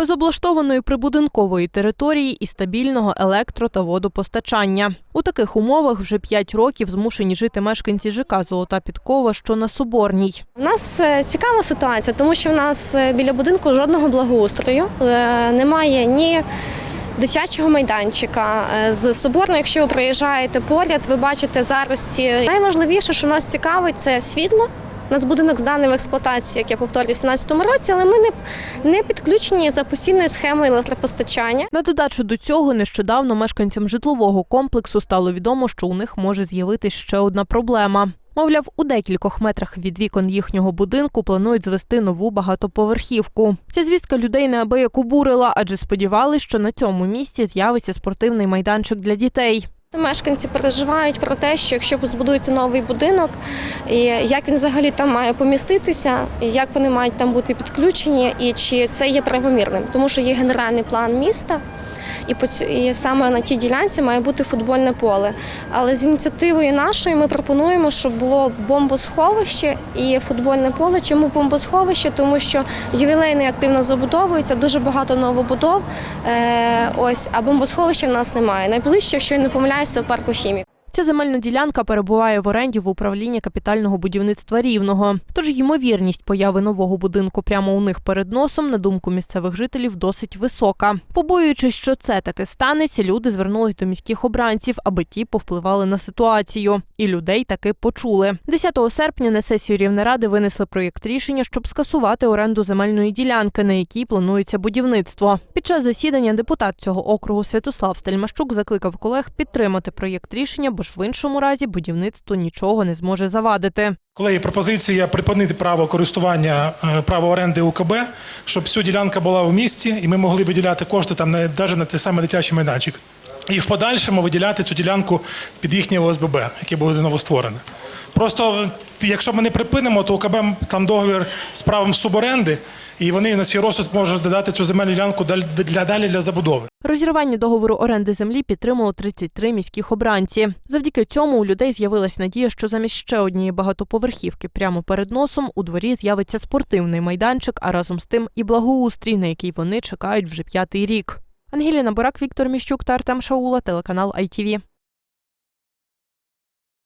без облаштованої прибудинкової території і стабільного електро та водопостачання. У таких умовах вже 5 років змушені жити мешканці ЖК Золота Підкова, що на Соборній. У нас е, цікава ситуація, тому що в нас е, біля будинку жодного благоустрою е, немає ні. Дитячого майданчика з соборно, якщо ви приїжджаєте поряд, ви бачите зарості. Найважливіше, що нас цікавить, це світло. Нас будинок зданий в експлуатацію, як я повторюю, у 2017 році, але ми не, не підключені за постійною схемою електропостачання. На додачу до цього нещодавно мешканцям житлового комплексу стало відомо, що у них може з'явитись ще одна проблема. Мовляв, у декількох метрах від вікон їхнього будинку планують звести нову багатоповерхівку. Ця звістка людей неабияк обурила, адже сподівались, що на цьому місці з'явиться спортивний майданчик для дітей. Мешканці переживають про те, що якщо збудується новий будинок, як він взагалі там має поміститися, як вони мають там бути підключені, і чи це є правомірним, тому що є генеральний план міста. І і саме на тій ділянці має бути футбольне поле. Але з ініціативою нашої ми пропонуємо, щоб було бомбосховище і футбольне поле. Чому бомбосховище? Тому що ювілейний активно забудовується, дуже багато новобудов. Е, ось, а бомбосховища в нас немає. Найближче, якщо я не помиляюся, в парку хімік. Ця земельна ділянка перебуває в оренді в управлінні капітального будівництва рівного. Тож ймовірність появи нового будинку прямо у них перед носом, на думку місцевих жителів, досить висока. Побоюючись, що це таки станеться, люди звернулись до міських обранців, аби ті повпливали на ситуацію. І людей таки почули. 10 серпня на сесію Рівнеради винесли проєкт рішення, щоб скасувати оренду земельної ділянки, на якій планується будівництво. Під час засідання депутат цього округу Святослав Стельмащук закликав колег підтримати проєкт рішення, бо ж в іншому разі будівництво нічого не зможе завадити. Колеги, пропозиція припинити право користування, е, право оренди УКБ, щоб всю ділянка була в місті, і ми могли виділяти кошти там навіть на той самий дитячий майданчик. І в подальшому виділяти цю ділянку під їхнє ОСББ, яке буде новостворене. Просто якщо ми не припинимо, то УКБ там договір з правом суборенди, і вони на свій розсуд можуть додати цю земельну ділянку для далі для забудови. Розірвання договору оренди землі підтримало 33 міських обранці. Завдяки цьому у людей з'явилась надія, що замість ще однієї багатоповерхівки прямо перед носом у дворі з'явиться спортивний майданчик, а разом з тим і благоустрій, на який вони чекають вже п'ятий рік. Ангеліна Борак, Віктор Міщук та Артем Шаула, телеканал ITV.